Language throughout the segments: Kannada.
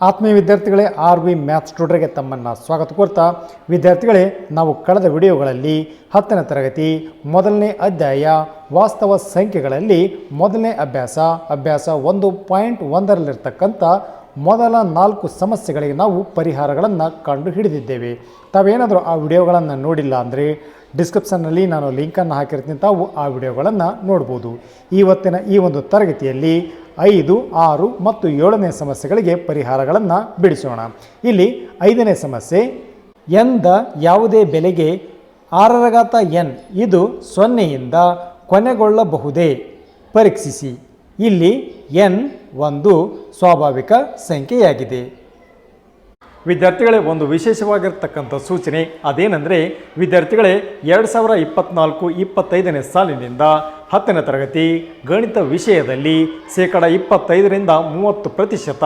ಆತ್ಮೀಯ ವಿದ್ಯಾರ್ಥಿಗಳೇ, ಆರ್ ವಿ ಮ್ಯಾಥ್ಸ್ ಟ್ಯೂಟರ್ಗೆ ತಮ್ಮನ್ನು ಸ್ವಾಗತ ಕೋರ್ತಾ, ವಿದ್ಯಾರ್ಥಿಗಳೇ, ನಾವು ಕಳೆದ ವಿಡಿಯೋಗಳಲ್ಲಿ ಹತ್ತನೇ ತರಗತಿ, ಮೊದಲನೇ ಅಧ್ಯಾಯ ವಾಸ್ತವ ಸಂಖ್ಯೆಗಳಲ್ಲಿ ಮೊದಲನೇ ಅಭ್ಯಾಸ ಅಭ್ಯಾಸ ಒಂದು ಪಾಯಿಂಟ್ ಒಂದರಲ್ಲಿರ್ತಕ್ಕಂಥ ಮೊದಲ ನಾಲ್ಕು ಸಮಸ್ಯೆಗಳಿಗೆ ನಾವು ಪರಿಹಾರಗಳನ್ನು ಕಂಡು ಹಿಡಿದಿದ್ದೇವೆ ತಾವೇನಾದರೂ ಆ ವಿಡಿಯೋಗಳನ್ನು ನೋಡಿಲ್ಲ ಅಂದರೆ ಡಿಸ್ಕ್ರಿಪ್ಷನ್ನಲ್ಲಿ ನಾನು ಲಿಂಕನ್ನು ಹಾಕಿರ್ತೀನಿ, ತಾವು ಆ ವಿಡಿಯೋಗಳನ್ನು ನೋಡ್ಬೋದು. ಇವತ್ತಿನ ಈ ಒಂದು ತರಗತಿಯಲ್ಲಿ ಐದು, ಆರು ಮತ್ತು ಏಳನೇ ಸಮಸ್ಯೆಗಳಿಗೆ ಪರಿಹಾರಗಳನ್ನು ಬಿಡಿಸೋಣ. ಇಲ್ಲಿ ಐದನೇ ಸಮಸ್ಯೆ ಎಂದ ಯಾವುದೇ ಬೆಲೆಗೆ ಆರರಗಾತ ಎನ್, ಇದು ಸೊನ್ನೆಯಿಂದ ಕೊನೆಗೊಳ್ಳಬಹುದೇ? ಪರೀಕ್ಷಿಸಿ. ಇಲ್ಲಿ ಎನ್ ಒಂದು ಸ್ವಾಭಾವಿಕ ಸಂಖ್ಯೆಯಾಗಿದೆ. ವಿದ್ಯಾರ್ಥಿಗಳೇ, ಒಂದು ವಿಶೇಷವಾಗಿರ್ತಕ್ಕಂಥ ಸೂಚನೆ ಅದೇನೆಂದರೆ, ವಿದ್ಯಾರ್ಥಿಗಳೇ, ಎರಡು ಸಾವಿರ ಇಪ್ಪತ್ನಾಲ್ಕು, ಇಪ್ಪತ್ತೈದನೇ ಸಾಲಿನಿಂದ ಹತ್ತನೇ ತರಗತಿ ಗಣಿತ ವಿಷಯದಲ್ಲಿ ಶೇಕಡ ಇಪ್ಪತ್ತೈದರಿಂದ ಮೂವತ್ತು ಪ್ರತಿಶತ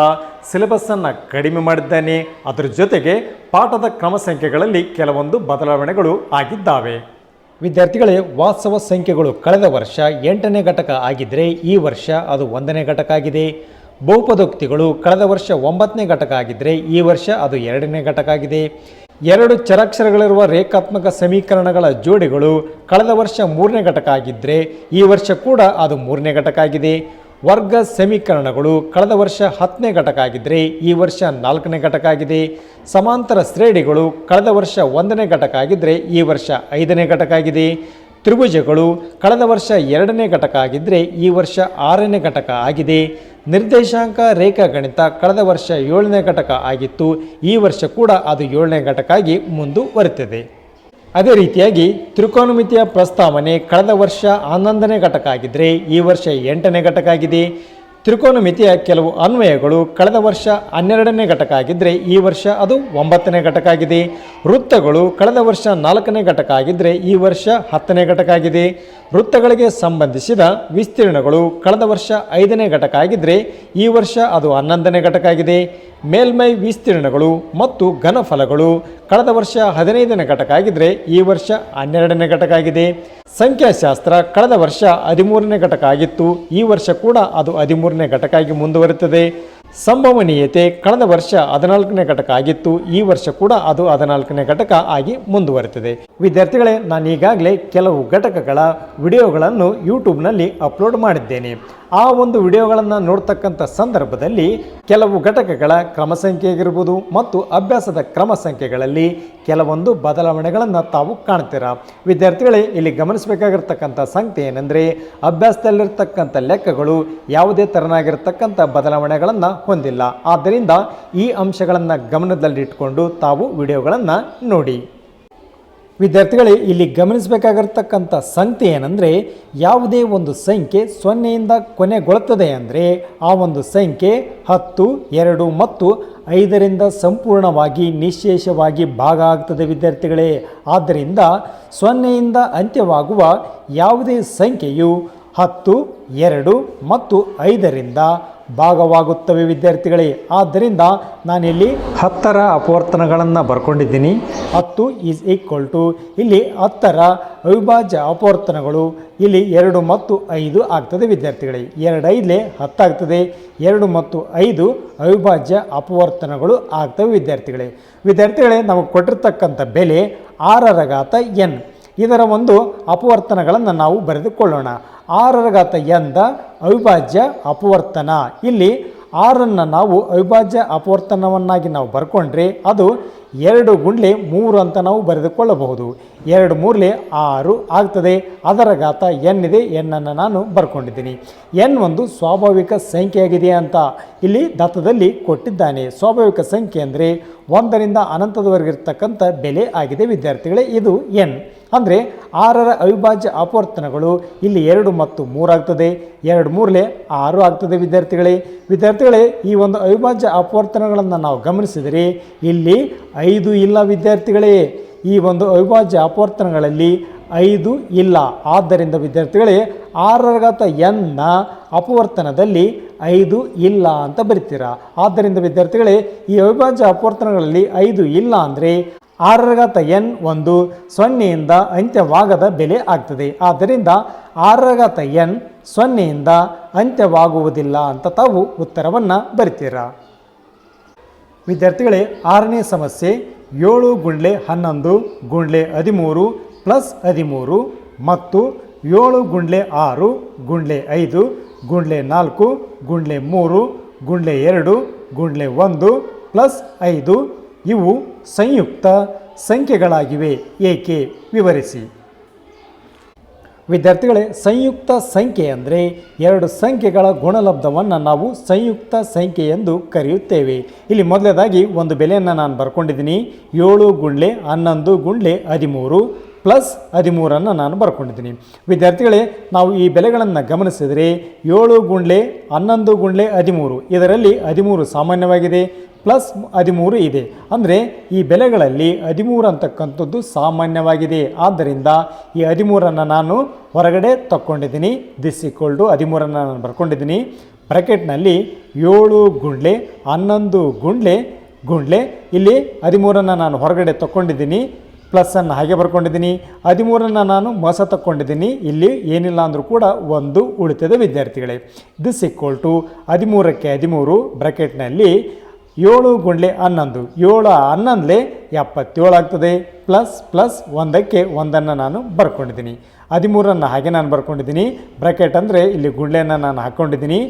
ಸಿಲೆಬಸ್ಸನ್ನು ಕಡಿಮೆ ಮಾಡಿದ್ದಾನೆ. ಅದರ ಜೊತೆಗೆ ಪಾಠದ ಕ್ರಮ ಸಂಖ್ಯೆಗಳಲ್ಲಿ ಕೆಲವೊಂದು ಬದಲಾವಣೆಗಳು ಆಗಿದ್ದಾವೆ. ವಿದ್ಯಾರ್ಥಿಗಳೇ, ವಾಸ್ತವ ಸಂಖ್ಯೆಗಳು ಕಳೆದ ವರ್ಷ ಎಂಟನೇ ಘಟಕ ಆಗಿದ್ದರೆ ಈ ವರ್ಷ ಅದು ಒಂದನೇ ಘಟಕ ಆಗಿದೆ. ಬಹುಪದೋಕ್ತಿಗಳು ಕಳೆದ ವರ್ಷ ಒಂಬತ್ತನೇ ಘಟಕ ಆಗಿದ್ದರೆ ಈ ವರ್ಷ ಅದು ಎರಡನೇ ಘಟಕ ಆಗಿದೆ. ಎರಡು ಚರಾಕ್ಷರಗಳಿರುವ ರೇಖಾತ್ಮಕ ಸಮೀಕರಣಗಳ ಜೋಡಿಗಳು ಕಳೆದ ವರ್ಷ ಮೂರನೇ ಘಟಕ ಆಗಿದ್ದರೆ ಈ ವರ್ಷ ಕೂಡ ಅದು ಮೂರನೇ ಘಟಕ ಆಗಿದೆ. ವರ್ಗ ಸಮೀಕರಣಗಳು ಕಳೆದ ವರ್ಷ ಹತ್ತನೇ ಘಟಕ ಆಗಿದ್ದರೆ ಈ ವರ್ಷ ನಾಲ್ಕನೇ ಘಟಕ ಆಗಿದೆ. ಸಮಾಂತರ ಶ್ರೇಣಿಗಳು ಕಳೆದ ವರ್ಷ ಒಂದನೇ ಘಟಕ ಆಗಿದ್ದರೆ ಈ ವರ್ಷ ಐದನೇ ಘಟಕ ಆಗಿದೆ. ತ್ರಿಭುಜಗಳು ಕಳೆದ ವರ್ಷ ಎರಡನೇ ಘಟಕ ಆಗಿದ್ದರೆ ಈ ವರ್ಷ ಆರನೇ ಘಟಕ ಆಗಿದೆ. ನಿರ್ದೇಶಾಂಕ ರೇಖಾ ಗಣಿತ ಕಳೆದ ವರ್ಷ ಏಳನೇ ಘಟಕ ಆಗಿತ್ತು. ಈ ವರ್ಷ ಕೂಡ ಅದು ಏಳನೇ ಘಟಕ ಆಗಿ ಮುಂದುವರಿತಿದೆ. ಅದೇ ರೀತಿಯಾಗಿ ತ್ರಿಕೋನಮಿತಿಯ ಪ್ರಸ್ತಾವನೆ ಕಳೆದ ವರ್ಷ ಹನ್ನೊಂದನೇ ಘಟಕ ಆಗಿದ್ದರೆ ಈ ವರ್ಷ ಎಂಟನೇ ಘಟಕ ಆಗಿದೆ. ತ್ರಿಕೋನಮಿತಿಯ ಕೆಲವು ಅನ್ವಯಗಳು ಕಳೆದ ವರ್ಷ ಹನ್ನೆರಡನೇ ಘಟಕ ಆಗಿದ್ದರೆ ಈ ವರ್ಷ ಅದು ಒಂಬತ್ತನೇ ಘಟಕ ಆಗಿದೆ. ವೃತ್ತಗಳು ಕಳೆದ ವರ್ಷ ನಾಲ್ಕನೇ ಘಟಕ ಆಗಿದ್ದರೆ ಈ ವರ್ಷ ಹತ್ತನೇ ಘಟಕ ಆಗಿದೆ. ವೃತ್ತಗಳಿಗೆ ಸಂಬಂಧಿಸಿದ ವಿಸ್ತೀರ್ಣಗಳು ಕಳೆದ ವರ್ಷ ಐದನೇ ಘಟಕ ಆಗಿದ್ದರೆ ಈ ವರ್ಷ ಅದು ಹನ್ನೊಂದನೇ ಘಟಕ ಆಗಿದೆ. ಮೇಲ್ಮೈ ವಿಸ್ತೀರ್ಣಗಳು ಮತ್ತು ಘನಫಲಗಳು ಕಳೆದ ವರ್ಷ ಹದಿನೈದನೇ ಘಟಕ ಆಗಿದ್ದರೆ ಈ ವರ್ಷ ಹನ್ನೆರಡನೇ ಘಟಕ ಆಗಿದೆ. ಸಂಖ್ಯಾಶಾಸ್ತ್ರ ಕಳೆದ ವರ್ಷ ಹದಿಮೂರನೇ ಘಟಕ ಆಗಿತ್ತು. ಈ ವರ್ಷ ಕೂಡ ಅದು ಹದಿಮೂರನೇ ಘಟಕ ಆಗಿ ಮುಂದುವರಿಯುತ್ತದೆ. ಸಂಭವನೀಯತೆ ಕಳೆದ ವರ್ಷ ಹದಿನಾಲ್ಕನೇ ಘಟಕ ಆಗಿತ್ತು. ಈ ವರ್ಷ ಕೂಡ ಅದು ಹದಿನಾಲ್ಕನೇ ಘಟಕ ಆಗಿ ಮುಂದುವರೆದಿದೆ ವಿದ್ಯಾರ್ಥಿಗಳೇ, ನಾನು ಈಗಾಗಲೇ ಕೆಲವು ಘಟಕಗಳ ವಿಡಿಯೋಗಳನ್ನು ಯೂಟ್ಯೂಬ್ನಲ್ಲಿ ಅಪ್ಲೋಡ್ ಮಾಡಿದ್ದೇನೆ. ಆ ಒಂದು ವಿಡಿಯೋಗಳನ್ನು ನೋಡ್ತಕ್ಕಂಥ ಸಂದರ್ಭದಲ್ಲಿ ಕೆಲವು ಘಟಕಗಳ ಕ್ರಮ ಸಂಖ್ಯೆ ಆಗಿರ್ಬೋದು ಮತ್ತು ಅಭ್ಯಾಸದ ಕ್ರಮ ಸಂಖ್ಯೆಗಳಲ್ಲಿ ಕೆಲವೊಂದು ಬದಲಾವಣೆಗಳನ್ನು ತಾವು ಕಾಣ್ತೀರಾ. ವಿದ್ಯಾರ್ಥಿಗಳೇ, ಇಲ್ಲಿ ಗಮನಿಸಬೇಕಾಗಿರ್ತಕ್ಕಂಥ ಸಂಖ್ಯೆ ಏನೆಂದರೆ, ಅಭ್ಯಾಸದಲ್ಲಿರ್ತಕ್ಕಂಥ ಲೆಕ್ಕಗಳು ಯಾವುದೇ ತೆರನಾಗಿರ್ತಕ್ಕಂಥ ಬದಲಾವಣೆಗಳನ್ನು ಹೊಂದಿಲ್ಲ. ಆದ್ದರಿಂದ ಈ ಅಂಶಗಳನ್ನು ಗಮನದಲ್ಲಿಟ್ಟುಕೊಂಡು ತಾವು ವಿಡಿಯೋಗಳನ್ನು ನೋಡಿ. ವಿದ್ಯಾರ್ಥಿಗಳೇ, ಇಲ್ಲಿ ಗಮನಿಸಬೇಕಾಗಿರ್ತಕ್ಕಂಥ ಸಂಖ್ಯೆ ಏನಂದರೆ, ಯಾವುದೇ ಒಂದು ಸಂಖ್ಯೆ ಸೊನ್ನೆಯಿಂದ ಕೊನೆಗೊಳ್ಳುತ್ತದೆ ಅಂದರೆ, ಆ ಒಂದು ಸಂಖ್ಯೆ ಹತ್ತು, ಎರಡು ಮತ್ತು ಐದರಿಂದ ಸಂಪೂರ್ಣವಾಗಿ ನಿಶೇಷವಾಗಿ ಭಾಗ ಆಗ್ತದೆ ವಿದ್ಯಾರ್ಥಿಗಳೇ. ಆದ್ದರಿಂದ ಸೊನ್ನೆಯಿಂದ ಅಂತ್ಯವಾಗುವ ಯಾವುದೇ ಸಂಖ್ಯೆಯು ಹತ್ತು, ಎರಡು ಮತ್ತು ಐದರಿಂದ ಭಾಗವಾಗುತ್ತವೆ ವಿದ್ಯಾರ್ಥಿಗಳೇ. ಆದ್ದರಿಂದ ನಾನಿಲ್ಲಿ ಹತ್ತರ ಅಪವರ್ತನಗಳನ್ನು ಬರ್ಕೊಂಡಿದ್ದೀನಿ. ಹತ್ತು ಈಸ್ ಈಕ್ವಲ್ ಟು ಇಲ್ಲಿ ಹತ್ತರ ಅವಿಭಾಜ್ಯ ಅಪವರ್ತನಗಳು ಇಲ್ಲಿ ಎರಡು ಮತ್ತು ಐದು ಆಗ್ತದೆ ವಿದ್ಯಾರ್ಥಿಗಳೇ. ಎರಡು ಐದಲೇ ಹತ್ತಾಗ್ತದೆ. ಎರಡು ಮತ್ತು ಐದು ಅವಿಭಾಜ್ಯ ಅಪವರ್ತನಗಳು ಆಗ್ತವೆ ವಿದ್ಯಾರ್ಥಿಗಳೇ. ವಿದ್ಯಾರ್ಥಿಗಳೇ ನಮಗೆ ಕೊಟ್ಟಿರ್ತಕ್ಕಂಥ ಬೆಲೆ ಆರರ ಘಾತ ಎನ್. ಇದರ ಒಂದು ಅಪವರ್ತನಗಳನ್ನು ನಾವು ಬರೆದುಕೊಳ್ಳೋಣ. ಆರರ ಘಾತ ಎಂದ ಅವಿಭಾಜ್ಯ ಅಪವರ್ತನ. ಇಲ್ಲಿ ಆರನ್ನು ನಾವು ಅವಿಭಾಜ್ಯ ಅಪವರ್ತನವನ್ನಾಗಿ ನಾವು ಬರ್ಕೊಂಡ್ರೆ ಅದು ಎರಡು ಗುಂಡ್ಲೆ ಮೂರು ಅಂತ ನಾವು ಬರೆದುಕೊಳ್ಳಬಹುದು. ಎರಡು ಮೂರಲೆ ಆರು ಆಗ್ತದೆ. ಅದರ ಗಾತ ಎನ್ ಇದೆ. ಎನ್ನನ್ನು ನಾನು ಬರ್ಕೊಂಡಿದ್ದೀನಿ. ಎನ್ ಒಂದು ಸ್ವಾಭಾವಿಕ ಸಂಖ್ಯೆಯಾಗಿದೆ ಅಂತ ಇಲ್ಲಿ ದತ್ತದಲ್ಲಿ ಕೊಟ್ಟಿದ್ದಾನೆ. ಸ್ವಾಭಾವಿಕ ಸಂಖ್ಯೆ ಅಂದರೆ ಒಂದರಿಂದ ಅನಂತದವರೆಗಿರ್ತಕ್ಕಂಥ ಬೆಲೆ ಆಗಿದೆ ವಿದ್ಯಾರ್ಥಿಗಳೇ. ಇದು ಎನ್. ಅಂದರೆ ಆರರ ಅವಿಭಾಜ್ಯ ಅಪವರ್ತನಗಳು ಇಲ್ಲಿ ಎರಡು ಮತ್ತು ಮೂರಾಗ್ತದೆ ಎರಡು ಮೂರಲೆ ಆರು ಆಗ್ತದೆ ವಿದ್ಯಾರ್ಥಿಗಳೇ. ವಿದ್ಯಾರ್ಥಿಗಳೇ, ಈ ಒಂದು ಅವಿಭಾಜ್ಯ ಅಪವರ್ತನಗಳನ್ನು ನಾವು ಗಮನಿಸಿದರೆ ಇಲ್ಲಿ ಐದು ಇಲ್ಲ ವಿದ್ಯಾರ್ಥಿಗಳೇ. ಈ ಒಂದು ಅವಿಭಾಜ್ಯ ಅಪವರ್ತನಗಳಲ್ಲಿ ಐದು ಇಲ್ಲ. ಆದ್ದರಿಂದ ವಿದ್ಯಾರ್ಥಿಗಳೇ, ಆರರಗತ ಎನ್ನ ಅಪವರ್ತನದಲ್ಲಿ ಐದು ಇಲ್ಲ ಅಂತ ಬರಿತೀರಾ? ಆದ್ದರಿಂದ ವಿದ್ಯಾರ್ಥಿಗಳೇ, ಈ ಅವಿಭಾಜ್ಯ ಅಪವರ್ತನಗಳಲ್ಲಿ ಐದು ಇಲ್ಲ ಅಂದರೆ ಆರರಗತ ಎನ್ ಒಂದು ಸೊನ್ನೆಯಿಂದ ಅಂತ್ಯವಾಗದ ಬೆಲೆ ಆಗ್ತದೆ. ಆದ್ದರಿಂದ ಆರರಗತ ಎನ್ ಸೊನ್ನೆಯಿಂದ ಅಂತ್ಯವಾಗುವುದಿಲ್ಲ ಅಂತ ತಾವು ಉತ್ತರವನ್ನು ಬರಿತೀರಾ? ವಿದ್ಯಾರ್ಥಿಗಳೇ, ಆರನೇ ಸಮಸ್ಯೆ, ಏಳು ಗುಂಡ್ಲೆ ಹನ್ನೊಂದು, ಗುಂಡ್ಲೆ ಹದಿಮೂರು, ಪ್ಲಸ್ ಹದಿಮೂರು ಮತ್ತು ಏಳು ಗುಂಡ್ಲೆ ಆರು, ಗುಂಡ್ಲೆ ಐದು, ಗುಂಡ್ಲೆ ನಾಲ್ಕು, ಗುಂಡ್ಲೆ ಮೂರು, ಗುಂಡ್ಲೆ ಎರಡು, ಗುಂಡ್ಲೆ ಒಂದು, ಪ್ಲಸ್ ಐದು ಇವು ಸಂಯುಕ್ತ ಸಂಖ್ಯೆಗಳಾಗಿವೆ. ಏಕೆ? ವಿವರಿಸಿ. ವಿದ್ಯಾರ್ಥಿಗಳೇ, ಸಂಯುಕ್ತ ಸಂಖ್ಯೆ ಅಂದರೆ ಎರಡು ಸಂಖ್ಯೆಗಳ ಗುಣಲಬ್ಧವನ್ನು ನಾವು ಸಂಯುಕ್ತ ಸಂಖ್ಯೆ ಎಂದು ಕರೆಯುತ್ತೇವೆ. ಇಲ್ಲಿ ಮೊದಲನೇದಾಗಿ ಒಂದು ಬೆಲೆಯನ್ನು ನಾನು ಬರ್ಕೊಂಡಿದ್ದೀನಿ. ಏಳು ಗುಂಡ್ಲೆ ಹನ್ನೊಂದು ಗುಂಡ್ಲೆ ಹದಿಮೂರು ಪ್ಲಸ್ ಹದಿಮೂರನ್ನು ನಾನು ಬರ್ಕೊಂಡಿದ್ದೀನಿ. ವಿದ್ಯಾರ್ಥಿಗಳೇ, ನಾವು ಈ ಬೆಲೆಗಳನ್ನು ಗಮನಿಸಿದರೆ ಏಳು ಗುಂಡ್ಲೆ ಹನ್ನೊಂದು ಗುಂಡ್ಲೆ ಹದಿಮೂರು. ಇದರಲ್ಲಿ ಹದಿಮೂರು ಸಾಮಾನ್ಯವಾಗಿದೆ. ಪ್ಲಸ್ ಹದಿಮೂರು ಇದೆ. ಅಂದರೆ ಈ ಬೆಲೆಗಳಲ್ಲಿ ಹದಿಮೂರು ಅಂತಕ್ಕಂಥದ್ದು ಸಾಮಾನ್ಯವಾಗಿದೆ. ಆದ್ದರಿಂದ ಈ ಹದಿಮೂರನ್ನು ನಾನು ಹೊರಗಡೆ ತಕ್ಕೊಂಡಿದ್ದೀನಿ. ದಿಸ್ ಈಕ್ವಲ್ ಹದಿಮೂರನ್ನು ನಾನು ಬರ್ಕೊಂಡಿದ್ದೀನಿ. ಬ್ರಕೆಟ್ನಲ್ಲಿ ಏಳು ಗುಂಡ್ಲೆ, ಹನ್ನೊಂದು ಗುಂಡ್ಲೆ ಗುಂಡ್ಲೆ, ಇಲ್ಲಿ ಹದಿಮೂರನ್ನು ನಾನು ಹೊರಗಡೆ ತಕ್ಕೊಂಡಿದ್ದೀನಿ. ಪ್ಲಸ್ಸನ್ನು ಹಾಗೆ ಬರ್ಕೊಂಡಿದ್ದೀನಿ. ಹದಿಮೂರನ್ನು ನಾನು ಮೋಸ ತಕ್ಕೊಂಡಿದ್ದೀನಿ. ಇಲ್ಲಿ ಏನಿಲ್ಲ ಅಂದರೂ ಕೂಡ ಒಂದು ಉಳಿತದ ವಿದ್ಯಾರ್ಥಿಗಳೇ. ದಿಸ್ ಈಕ್ವಲ್ ಟು ಹದಿಮೂರಕ್ಕೆ ಹದಿಮೂರು ಬ್ರ್ಯಾಕೆಟ್ನಲ್ಲಿ ಏಳು ಗುಂಡ್ಲೆ ಹನ್ನೊಂದು. ಏಳು ಹನ್ನೊಂದಲೇ ಎಪ್ಪತ್ತೇಳು ಆಗ್ತದೆ. ಪ್ಲಸ್ ಪ್ಲಸ್ ಒಂದಕ್ಕೆ ಒಂದನ್ನು ನಾನು ಬರ್ಕೊಂಡಿದ್ದೀನಿ. ಹದಿಮೂರನ್ನು ಹಾಗೆ ನಾನು ಬರ್ಕೊಂಡಿದ್ದೀನಿ. ಬ್ರಕೆಟ್ ಅಂದರೆ ಇಲ್ಲಿ ಗುಂಡ್ಲೆಯನ್ನು ನಾನು ಹಾಕ್ಕೊಂಡಿದ್ದೀನಿ.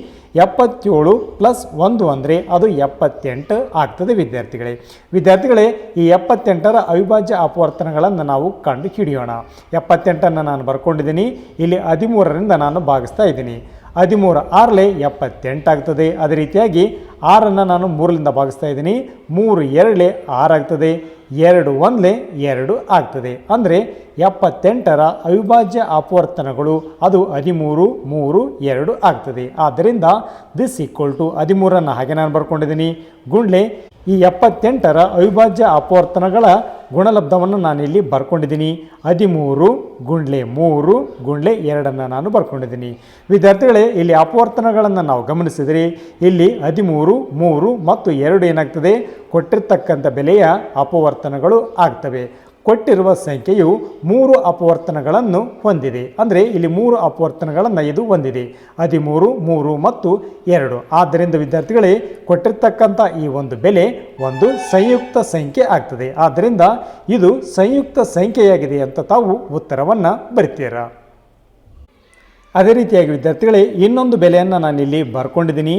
ಎಪ್ಪತ್ತೇಳು ಪ್ಲಸ್ ಒಂದು ಅಂದರೆ ಅದು ಎಪ್ಪತ್ತೆಂಟು ಆಗ್ತದೆ ವಿದ್ಯಾರ್ಥಿಗಳೇ. ವಿದ್ಯಾರ್ಥಿಗಳೇ, ಈ ಎಪ್ಪತ್ತೆಂಟರ ಅವಿಭಾಜ್ಯ ಅಪವರ್ತನಗಳನ್ನು ನಾವು ಕಂಡು ಹಿಡಿಯೋಣ. ಎಪ್ಪತ್ತೆಂಟನ್ನು ನಾನು ಬರ್ಕೊಂಡಿದ್ದೀನಿ. ಇಲ್ಲಿ ಹದಿಮೂರರಿಂದ ನಾನು ಭಾಗಿಸ್ತಾ ಇದ್ದೀನಿ. ಹದಿಮೂರು ಆರಲೆ ಎಪ್ಪತ್ತೆಂಟಾಗ್ತದೆ ಅದೇ ರೀತಿಯಾಗಿ ಆರನ್ನು ನಾನು ಮೂರರಿಂದ ಭಾಗಿಸ್ತಾ ಇದ್ದೀನಿ. ಮೂರು ಎರಡಲೆ ಆರಾಗ್ತದೆ ಎರಡು ಒಂದಲೆ ಎರಡು ಆಗ್ತದೆ. ಅಂದರೆ ಎಪ್ಪತ್ತೆಂಟರ ಅವಿಭಾಜ್ಯ ಅಪವರ್ತನಗಳು ಅದು ಹದಿಮೂರು, ಮೂರು, ಎರಡು ಆಗ್ತದೆ. ಆದ್ದರಿಂದ ದಿಸ್ ಈಕ್ವಲ್ ಟು ಹದಿಮೂರನ್ನು ಹಾಗೆ ನಾನು ಬರ್ಕೊಂಡಿದ್ದೀನಿ. ಗುಂಡ್ಲೆ, ಈ ಎಪ್ಪತ್ತೆಂಟರ ಅವಿಭಾಜ್ಯ ಅಪವರ್ತನಗಳ ಗುಣಲಬ್ಧವನ್ನು ನಾನು ಇಲ್ಲಿ ಬರ್ಕೊಂಡಿದ್ದೀನಿ. ಹದಿಮೂರು ಗುಂಡ್ಲೆ ಮೂರು ಗುಂಡ್ಲೆ ಎರಡನ್ನು ನಾನು ಬರ್ಕೊಂಡಿದ್ದೀನಿ. ವಿದ್ಯಾರ್ಥಿಗಳೇ, ಇಲ್ಲಿ ಅಪವರ್ತನಗಳನ್ನು ನಾವು ಗಮನಿಸಿದರೆ. ಇಲ್ಲಿ ಹದಿಮೂರು, ಮೂರು ಮತ್ತು ಎರಡು ಏನಾಗ್ತದೆ? ಕೊಟ್ಟಿರ್ತಕ್ಕಂಥ ಬೆಲೆಯ ಅಪವರ್ತನಗಳು ಆಗ್ತವೆ. ಕೊಟ್ಟಿರುವ ಸಂಖ್ಯೆಯು ಮೂರು ಅಪವರ್ತನಗಳನ್ನು ಹೊಂದಿದೆ. ಅಂದರೆ ಇಲ್ಲಿ ಮೂರು ಅಪವರ್ತನಗಳನ್ನು ಇದು ಹೊಂದಿದೆ. ಹದಿಮೂರು, ಮೂರು ಮತ್ತು ಎರಡು. ಆದ್ದರಿಂದ ವಿದ್ಯಾರ್ಥಿಗಳೇ, ಕೊಟ್ಟಿರ್ತಕ್ಕಂಥ ಈ ಒಂದು ಬೆಲೆ ಒಂದು ಸಂಯುಕ್ತ ಸಂಖ್ಯೆ ಆಗ್ತದೆ. ಆದ್ದರಿಂದ ಇದು ಸಂಯುಕ್ತ ಸಂಖ್ಯೆಯಾಗಿದೆ ಅಂತ ತಾವು ಉತ್ತರವನ್ನು ಬರಿತೀರಾ? ಅದೇ ರೀತಿಯಾಗಿ ವಿದ್ಯಾರ್ಥಿಗಳೇ, ಇನ್ನೊಂದು ಬೆಲೆಯನ್ನು ನಾನಿಲ್ಲಿ ಬರ್ಕೊಂಡಿದ್ದೀನಿ.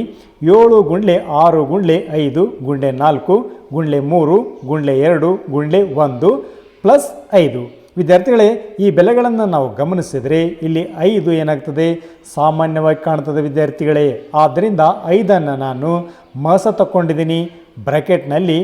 ಏಳು ಗುಂಡ್ಲೆ ಆರು ಗುಂಡ್ಲೆ ಐದು ಗುಂಡ್ಲೆ ನಾಲ್ಕು ಗುಂಡ್ಲೆ ಮೂರು ಗುಂಡ್ಲೆ ಎರಡು ಗುಂಡ್ಲೆ ಒಂದು ಪ್ಲಸ್ ಐದು. ವಿದ್ಯಾರ್ಥಿಗಳೇ, ಈ ಬೆಲೆಗಳನ್ನು ನಾವು ಗಮನಿಸಿದರೆ ಇಲ್ಲಿ ಐದು ಏನಾಗ್ತದೆ? ಸಾಮಾನ್ಯವಾಗಿ ಕಾಣ್ತದೆ ವಿದ್ಯಾರ್ಥಿಗಳೇ. ಆದ್ದರಿಂದ ಐದನ್ನು ನಾನು ಮಸ ತಕ್ಕೊಂಡಿದ್ದೀನಿ. ಬ್ರಾಕೆಟ್ನಲ್ಲಿ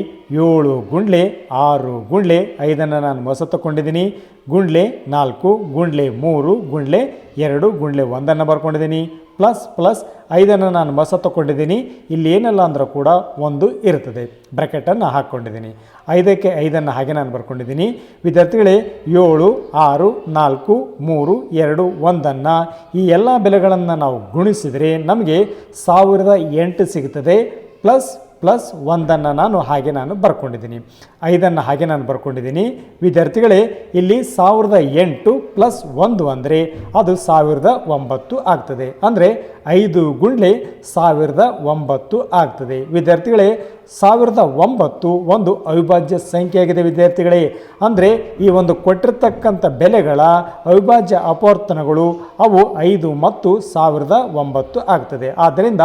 ಏಳು ಗುಂಡ್ಲೆ, ಆರು ಗುಂಡ್ಲೆ, ಐದನ್ನು ನಾನು ಮಸ ತಕ್ಕೊಂಡಿದ್ದೀನಿ. ಗುಂಡ್ಲೆ ನಾಲ್ಕು, ಗುಂಡ್ಲೆ ಮೂರು, ಗುಂಡ್ಲೆ ಎರಡು, ಗುಂಡ್ಲೆ ಒಂದನ್ನು ಬರ್ಕೊಂಡಿದ್ದೀನಿ. ಪ್ಲಸ್ ಪ್ಲಸ್ ಐದನ್ನು ನಾನು ಮಸ ತಗೊಂಡಿದ್ದೀನಿ. ಇಲ್ಲಿ ಏನಲ್ಲ ಅಂದರೂ ಕೂಡ ಒಂದು ಇರುತ್ತದೆ. ಬ್ರ್ಯಾಕೆಟನ್ನು ಹಾಕ್ಕೊಂಡಿದ್ದೀನಿ. ಐದಕ್ಕೆ ಐದನ್ನು ಹಾಗೆ ನಾನು ಬರ್ಕೊಂಡಿದ್ದೀನಿ. ವಿದ್ಯಾರ್ಥಿಗಳೇ, ಏಳು, ಆರು, ನಾಲ್ಕು, ಮೂರು, ಎರಡು, ಒಂದನ್ನು ಈ ಎಲ್ಲ ಬೆಲೆಗಳನ್ನು ನಾವು ಗುಣಿಸಿದರೆ ನಮಗೆ ಸಾವಿರದ ಎಂಟು ಸಿಗ್ತದೆ ಪ್ಲಸ್ ಪ್ಲಸ್ ಒಂದನ್ನು ನಾನು ಹಾಗೆ ನಾನು ಬರ್ಕೊಂಡಿದ್ದೀನಿ. ಐದನ್ನು ಹಾಗೆ ನಾನು ಬರ್ಕೊಂಡಿದ್ದೀನಿ. ವಿದ್ಯಾರ್ಥಿಗಳೇ, ಇಲ್ಲಿ ಸಾವಿರದ ಎಂಟು ಪ್ಲಸ್ ಒಂದು ಅಂದರೆ ಅದು ಸಾವಿರದ ಒಂಬತ್ತು ಆಗ್ತದೆ. ಅಂದರೆ ಐದು ಗುಂಡ್ಲೆ ಸಾವಿರದ ಒಂಬತ್ತು ಆಗ್ತದೆ. ವಿದ್ಯಾರ್ಥಿಗಳೇ, ಸಾವಿರದ ಒಂಬತ್ತು ಒಂದು ಅವಿಭಾಜ್ಯ ಸಂಖ್ಯೆಯಾಗಿದೆ ವಿದ್ಯಾರ್ಥಿಗಳೇ. ಅಂದರೆ ಈ ಒಂದು ಕೊಟ್ಟಿರ್ತಕ್ಕಂಥ ಬೆಲೆಗಳ ಅವಿಭಾಜ್ಯ ಅಪವರ್ತನಗಳು ಅವು ಐದು ಮತ್ತು ಸಾವಿರದ ಒಂಬತ್ತು ಆಗ್ತದೆ. ಆದ್ದರಿಂದ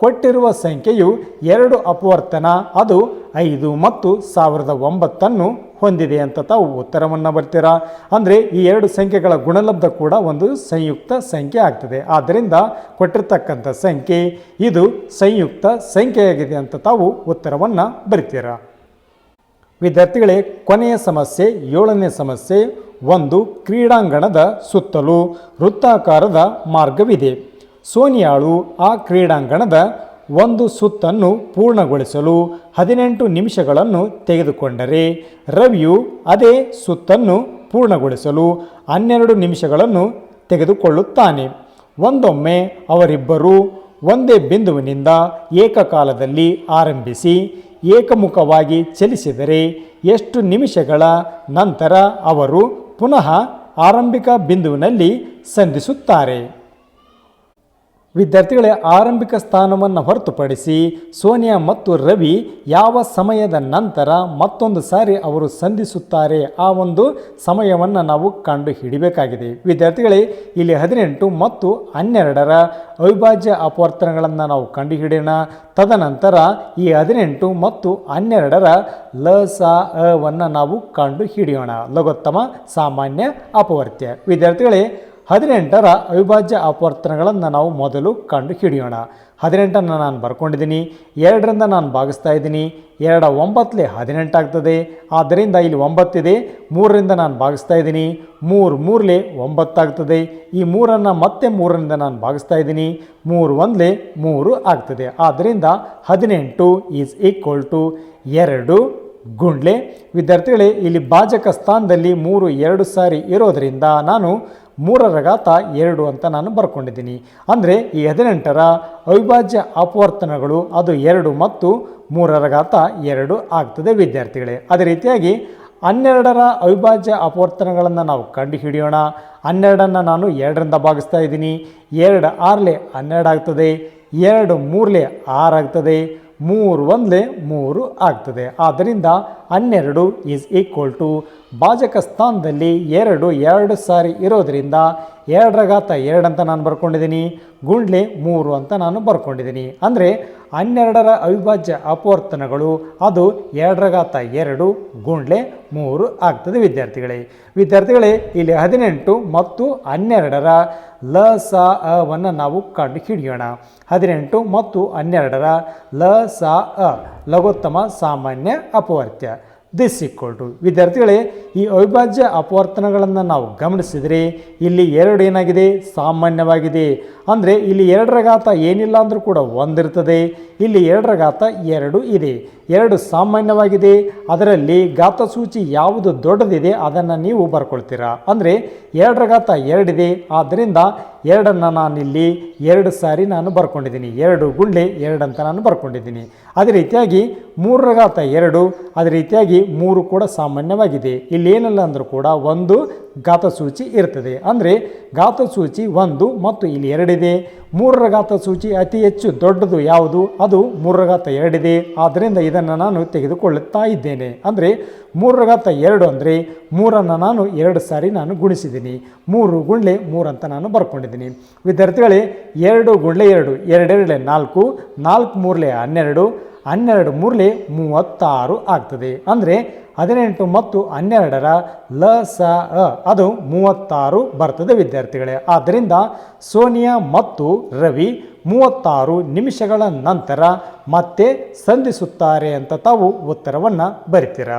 ಕೊಟ್ಟಿರುವ ಸಂಖ್ಯೆಯು ಎರಡು ಅಪವರ್ತನ, ಅದು ಐದು ಮತ್ತು ಸಾವಿರದ ಒಂಬತ್ತನ್ನು ಹೊಂದಿದೆ ಅಂತ ತಾವು ಉತ್ತರವನ್ನು ಬರ್ತೀರಾ? ಅಂದರೆ ಈ ಎರಡು ಸಂಖ್ಯೆಗಳ ಗುಣಲಬ್ಧ ಕೂಡ ಒಂದು ಸಂಯುಕ್ತ ಸಂಖ್ಯೆ ಆಗ್ತದೆ. ಆದ್ದರಿಂದ ಕೊಟ್ಟಿರ್ತಕ್ಕಂಥ ಸಂಖ್ಯೆ ಇದು ಸಂಯುಕ್ತ ಸಂಖ್ಯೆಯಾಗಿದೆ ಅಂತ ತಾವು ಉತ್ತರವನ್ನು ಬರಿತೀರಾ? ವಿದ್ಯಾರ್ಥಿಗಳೇ, ಕೊನೆಯ ಸಮಸ್ಯೆ, ಏಳನೇ ಸಮಸ್ಯೆ, ಒಂದು ಕ್ರೀಡಾಂಗಣದ ಸುತ್ತಲೂ ವೃತ್ತಾಕಾರದ ಮಾರ್ಗವಿದೆ. ಸೋನಿಯಾಳು ಆ ಕ್ರೀಡಾಂಗಣದ ಒಂದು ಸುತ್ತನ್ನು ಪೂರ್ಣಗೊಳಿಸಲು ಹದಿನೆಂಟು ನಿಮಿಷಗಳನ್ನು ತೆಗೆದುಕೊಂಡರೆ, ರವಿಯು ಅದೇ ಸುತ್ತನ್ನು ಪೂರ್ಣಗೊಳಿಸಲು ಹನ್ನೆರಡು ನಿಮಿಷಗಳನ್ನು ತೆಗೆದುಕೊಳ್ಳುತ್ತಾನೆ. ಒಂದೊಮ್ಮೆ ಅವರಿಬ್ಬರು ಒಂದೇ ಬಿಂದುವಿನಿಂದ ಏಕಕಾಲದಲ್ಲಿ ಆರಂಭಿಸಿ ಏಕಮುಖವಾಗಿ ಚಲಿಸಿದರೆ ಎಷ್ಟು ನಿಮಿಷಗಳ ನಂತರ ಅವರು ಪುನಃ ಆರಂಭಿಕ ಬಿಂದುವಿನಲ್ಲಿ ಸಂಧಿಸುತ್ತಾರೆ. ವಿದ್ಯಾರ್ಥಿಗಳೇ ಆರಂಭಿಕ ಸ್ಥಾನವನ್ನು ಹೊರತುಪಡಿಸಿ ಸೋನಿಯಾ ಮತ್ತು ರವಿ ಯಾವ ಸಮಯದ ನಂತರ ಮತ್ತೊಂದು ಸಾರಿ ಅವರು ಸಂಧಿಸುತ್ತಾರೆ ಆ ಒಂದು ಸಮಯವನ್ನು ನಾವು ಕಂಡು ಹಿಡಿಬೇಕಾಗಿದೆ ವಿದ್ಯಾರ್ಥಿಗಳೇ, ಇಲ್ಲಿ ಹದಿನೆಂಟು ಮತ್ತು ಹನ್ನೆರಡರ ಅವಿಭಾಜ್ಯ ಅಪವರ್ತನಗಳನ್ನು ನಾವು ಕಂಡುಹಿಡಿಯೋಣ. ತದನಂತರ ಈ ಹದಿನೆಂಟು ಮತ್ತು ಹನ್ನೆರಡರ ಲ ಸ ಅವನ್ನು ನಾವು ಕಂಡು ಹಿಡಿಯೋಣ ಲಘೋತ್ತಮ, ಸಾಮಾನ್ಯ ಅಪವರ್ತ್ಯ. ವಿದ್ಯಾರ್ಥಿಗಳೇ ಹದಿನೆಂಟರ ಅವಿಭಾಜ್ಯ ಅಪವರ್ತನಗಳನ್ನು ನಾವು ಮೊದಲು ಕಂಡು ಹಿಡಿಯೋಣ ಹದಿನೆಂಟನ್ನು ನಾನು ಬರ್ಕೊಂಡಿದ್ದೀನಿ ಎರಡರಿಂದ ನಾನು ಭಾಗಿಸ್ತಾ ಇದ್ದೀನಿ, ಎರಡ ಒಂಬತ್ತಲೆ ಹದಿನೆಂಟಾಗ್ತದೆ ಆದ್ದರಿಂದ ಇಲ್ಲಿ ಒಂಬತ್ತಿದೆ, ಮೂರರಿಂದ ನಾನು ಭಾಗಿಸ್ತಾ ಇದ್ದೀನಿ, ಮೂರು ಮೂರಲೆ ಒಂಬತ್ತಾಗ್ತದೆ ಈ ಮೂರನ್ನು ಮತ್ತೆ ಮೂರರಿಂದ ನಾನು ಭಾಗಿಸ್ತಾ ಇದ್ದೀನಿ, ಮೂರು ಒಂದಲೆ ಮೂರು ಆಗ್ತದೆ. ಆದ್ದರಿಂದ ಹದಿನೆಂಟು ಈಸ್ ಈಕ್ವಲ್ ಟು ಎರಡು ಗುಂಡ್ಲೆ. ವಿದ್ಯಾರ್ಥಿಗಳೇ, ಇಲ್ಲಿ ಭಾಜಕ ಸ್ಥಾನದಲ್ಲಿ ಮೂರು ಎರಡು ಸಾರಿ ಇರೋದರಿಂದ ನಾನು ಮೂರರ ಘಾತ ಎರಡು ಅಂತ ನಾನು ಬರ್ಕೊಂಡಿದ್ದೀನಿ. ಅಂದರೆ ಈ ಹದಿನೆಂಟರ ಅವಿಭಾಜ್ಯ ಅಪವರ್ತನಗಳು ಅದು ಎರಡು ಮತ್ತು ಮೂರರ ಘಾತ ಎರಡು ಆಗ್ತದೆ ವಿದ್ಯಾರ್ಥಿಗಳೇ. ಅದೇ ರೀತಿಯಾಗಿ ಹನ್ನೆರಡರ ಅವಿಭಾಜ್ಯ ಅಪವರ್ತನಗಳನ್ನು ನಾವು ಕಂಡು ಹಿಡಿಯೋಣ ಹನ್ನೆರಡನ್ನು ನಾನು ಎರಡರಿಂದ ಭಾಗಿಸ್ತಾ ಇದ್ದೀನಿ. ಎರಡು ಆರಲೆ ಹನ್ನೆರಡು ಆಗ್ತದೆ. ಎರಡು ಮೂರಲೆ ಆರಾಗ್ತದೆ ಮೂರು ಒಂದ್ಲೆ ಮೂರು ಆಗ್ತದೆ. ಆದ್ದರಿಂದ ಹನ್ನೆರಡು ಈಸ್ ಈಕ್ವಲ್ ಟು ಭಾಜಕ ಸ್ಥಾನದಲ್ಲಿ ಎರಡು ಎರಡು ಸಾರಿ ಇರೋದರಿಂದ ಎರಡರ ಘಾತ ಎರಡು ಅಂತ ನಾನು ಬರ್ಕೊಂಡಿದ್ದೀನಿ, ಗುಂಡ್ಲೆ ಮೂರು ಅಂತ ನಾನು ಬರ್ಕೊಂಡಿದ್ದೀನಿ. ಅಂದರೆ ಹನ್ನೆರಡರ ಅವಿಭಾಜ್ಯ ಅಪವರ್ತನಗಳು, ಅದು ಎರಡರ ಘಾತ ಎರಡು, ಗುಂಡ್ಲೆ ಮೂರು ಆಗ್ತದೆ ವಿದ್ಯಾರ್ಥಿಗಳೇ. ವಿದ್ಯಾರ್ಥಿಗಳೇ, ಇಲ್ಲಿ ಹದಿನೆಂಟು ಮತ್ತು ಹನ್ನೆರಡರ ಲ, ಸ ಅವನ್ನು ನಾವು ಕಂಡು ಹಿಡಿಯೋಣ. ಹದಿನೆಂಟು ಮತ್ತು ಹನ್ನೆರಡರ ಲ, ಸ, ಅ, ಲಘೋತ್ತಮ ಸಾಮಾನ್ಯ ಅಪವರ್ತ್ಯ. ದಿಸ್ ಈಕ್ವಲ್ ಟು ವಿದ್ಯಾರ್ಥಿಗಳೇ, ಈ ಅವಿಭಾಜ್ಯ ಅಪವರ್ತನಗಳನ್ನು ನಾವು ಗಮನಿಸಿದರೆ ಇಲ್ಲಿ ಎರಡು ಏನಾಗಿದೆ? ಸಾಮಾನ್ಯವಾಗಿದೆ. ಅಂದರೆ ಇಲ್ಲಿ ಎರಡರ ಘಾತ ಏನಿಲ್ಲ ಅಂದರೂ ಕೂಡ ಒಂದಿರ್ತದೆ. ಇಲ್ಲಿ ಎರಡರ ಘಾತ ಎರಡು ಇದೆ. ಎರಡು ಸಾಮಾನ್ಯವಾಗಿದೆ. ಅದರಲ್ಲಿ ಘಾತಸೂಚಿ ಯಾವುದು ದೊಡ್ಡದಿದೆ ಅದನ್ನು ನೀವು ಬರ್ಕೊಳ್ತೀರಾ? ಅಂದರೆ ಎರಡರ ಘಾತ ಎರಡಿದೆ. ಆದ್ದರಿಂದ ಎರಡನ್ನು ನಾನಿಲ್ಲಿ ಎರಡು ಸಾರಿ ನಾನು ಬರ್ಕೊಂಡಿದ್ದೀನಿ. ಎರಡು ಗುಂಡೆ ಅಂತ ನಾನು ಬರ್ಕೊಂಡಿದ್ದೀನಿ. ಅದೇ ರೀತಿಯಾಗಿ ಮೂರರ ಘಾತ ಎರಡು, ಅದೇ ರೀತಿಯಾಗಿ ಮೂರು ಕೂಡ ಸಾಮಾನ್ಯವಾಗಿದೆ. ಇಲ್ಲಿ ಏನಲ್ಲ ಅಂದರೂ ಕೂಡ ಒಂದು ಘಾತಸೂಚಿ ಇರ್ತದೆ. ಅಂದರೆ ಘಾತಸೂಚಿ ಒಂದು ಮತ್ತು ಇಲ್ಲಿ ಎರಡಿದೆ. ಮೂರರ ಘಾತಸೂಚಿ ಅತಿ ಹೆಚ್ಚು ದೊಡ್ಡದು ಯಾವುದು? ಅದು ಮೂರರ ಘಾತ ಎರಡಿದೆ. ಆದ್ದರಿಂದ ಇದನ್ನು ನಾನು ತೆಗೆದುಕೊಳ್ಳುತ್ತಾ ಇದ್ದೇನೆ. ಅಂದರೆ ಮೂರರ ಘಾತ ಎರಡು ಅಂದರೆ ಮೂರನ್ನು ನಾನು ಎರಡು ಸಾರಿ ನಾನು ಗುಣಿಸಿದ್ದೀನಿ. ಮೂರು ಗುಂಡ್ಲೆ ಮೂರು ಅಂತ ನಾನು ಬರ್ಕೊಂಡಿದ್ದೀನಿ. ವಿದ್ಯಾರ್ಥಿಗಳೇ, ಎರಡು ಗುಂಡ್ಲೆ ಎರಡು, ಎರಡೆರಡಲೆ ನಾಲ್ಕು ನಾಲ್ಕು ಮೂರಲೆ ಹನ್ನೆರಡು ಹನ್ನೆರಡು ಮೂರಲೆ ಮೂವತ್ತಾರು ಆಗ್ತದೆ. ಅಂದರೆ ಹದಿನೆಂಟು ಮತ್ತು ಹನ್ನೆರಡರ ಲ, ಸ, ಅ. ಅದು ಮೂವತ್ತಾರು ಬರ್ತದೆ ವಿದ್ಯಾರ್ಥಿಗಳೇ. ಆದ್ದರಿಂದ ಸೋನಿಯಾ ಮತ್ತು ರವಿ ಮೂವತ್ತಾರು ನಿಮಿಷಗಳ ನಂತರ ಮತ್ತೆ ಸಂಧಿಸುತ್ತಾರೆ ಅಂತ ತಾವು ಉತ್ತರವನ್ನು ಬರಿತೀರಾ?